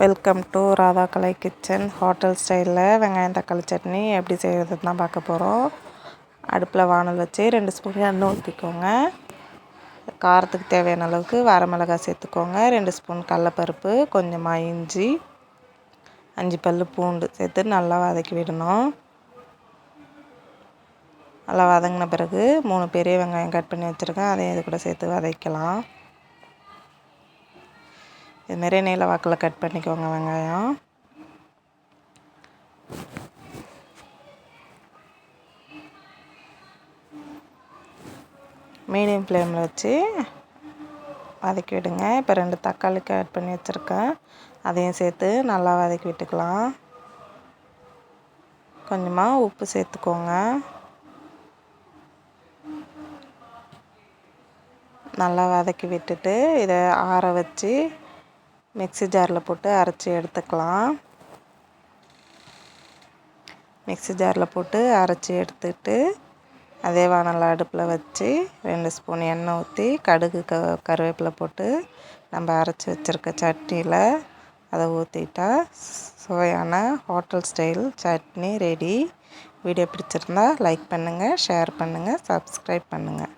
Welcome to Radha Kalai kitchen hotel ஸ்டைலில் வெங்காயம் தக்காளி சட்னி எப்படி செய்கிறது தான் பார்க்க போகிறோம் அடுப்பில் வானல் வச்சு ரெண்டு ஸ்பூன் எண்ணெய் ஊற்றிக்கோங்க காரத்துக்கு தேவையான அளவுக்கு வரமிளகாய் சேர்த்துக்கோங்க. ரெண்டு ஸ்பூன் கடலப்பருப்பு கொஞ்சமாக இஞ்சி அஞ்சு பல் பூண்டு சேர்த்து நல்லா வதக்கி விடணும். நல்லா வதங்கின பிறகு மூணு பெரிய வெங்காயம் கட் பண்ணி வச்சுருக்கேன். அதையும் இது கூட சேர்த்து வதக்கலாம். இதுமாரி நீல வாக்கில் கட் பண்ணிக்கோங்க வெங்காயம். மீடியம் ஃப்ளேமில் வச்சு வதக்கி விடுங்க. இப்போ ரெண்டு தக்காளி கட் பண்ணி வச்சுருக்கேன். அதையும் சேர்த்து நல்லா வதக்கி விட்டுக்கலாம். கொஞ்சமாக உப்பு சேர்த்துக்கோங்க. நல்லா வதக்கி விட்டுட்டு இதை ஆற வச்சு மிக்சி ஜாரில் போட்டு அரைச்சி எடுத்துக்கலாம். மிக்சி ஜாரில் போட்டு அரைச்சி எடுத்துட்டு அதே வானல் அடுப்பில் வச்சு ரெண்டு ஸ்பூன் எண்ணெய் ஊற்றி கடுகு க கருவேப்பிலை போட்டு நம்ம அரைச்சி வச்சுருக்க சட்னியில் அதை ஊற்றிட்டா சுவையான hotel style chutney ready. Video பிடிச்சிருந்தா லைக் பண்ணுங்கள் ஷேர் பண்ணுங்கள் சப்ஸ்கிரைப் பண்ணுங்கள்